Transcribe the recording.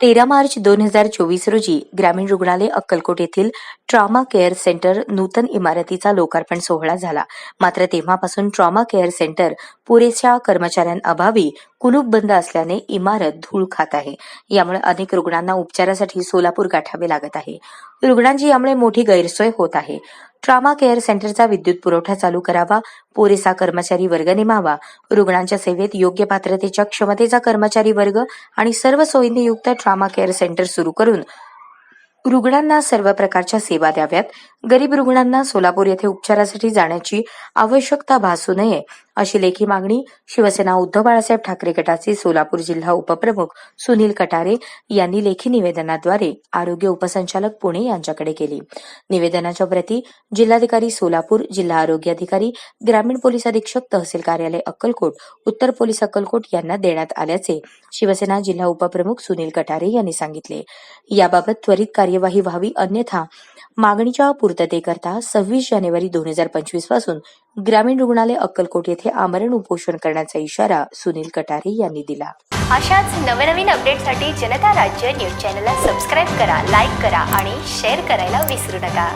तेरा मार्च दोन हजार चोवीस रोजी ग्रामीण रुग्णालय अक्कलकोट येथील ट्रॉमा केअर सेंटर नूतन इमारतीचा लोकार्पण सोहळा झाला. मात्र तेव्हापासून ट्रॉमा केअर सेंटर पुरेशा कर्मचाऱ्यांअभावी कुलूप बंद असल्याने इमारत धूळ खात आहे. यामुळे अनेक रुग्णांना उपचारासाठी सोलापूर गाठावे लागत आहे. रुग्णांची यामुळे मोठी गैरसोय होत आहे. ट्रामा केअर सेंटरचा विद्युत पुरवठा चालू करावा पुरेसा कर्मचारी वर्ग नेमावा. रुग्णांच्या सेवेत योग्य पात्रतेच्या क्षमतेचा कर्मचारी वर्ग आणि सर्व सोयींनी युक्त ट्रामा केअर सेंटर सुरू करून रुग्णांना सर्व प्रकारच्या सेवा द्याव्यात. गरीब रुग्णांना सोलापूर येथे उपचारासाठी जाण्याची आवश्यकता भासू नये. अशी लेखी मागणी शिवसेना उद्धव बाळासाहेब ठाकरे गटाचे सोलापूर जिल्हा उपप्रमुख सुनील कटारे यांनी लेखी निवेदनाद्वारे आरोग्य उपसंचालक पुणे यांच्याकडे केली. निवेदनाच्या प्रती जिल्हाधिकारी सोलापूर जिल्हा आरोग्य अधिकारी ग्रामीण पोलीस अधीक्षक तहसील कार्यालय अक्कलकोट उत्तर पोलीस अक्कलकोट यांना देण्यात आल्याचे शिवसेना जिल्हा उपप्रमुख सुनील कटारे यांनी सांगितले. याबाबत त्वरित कार्यवाही व्हावी अन्यथा मागणीच्या पूर्ततेकरता सव्वीस जानेवारी दोन हजार पंचवीसपासून ग्रामीण रुग्णालय अक्कलकोट येथे आमरण उपोषण करण्याचा इशारा सुनील कटारे यांनी दिला. अशाच नवनवीन अपडेटसाठी जनता राज्य न्यूज चॅनलला सबस्क्राईब करा लाईक करा आणि शेअर करायला विसरू नका.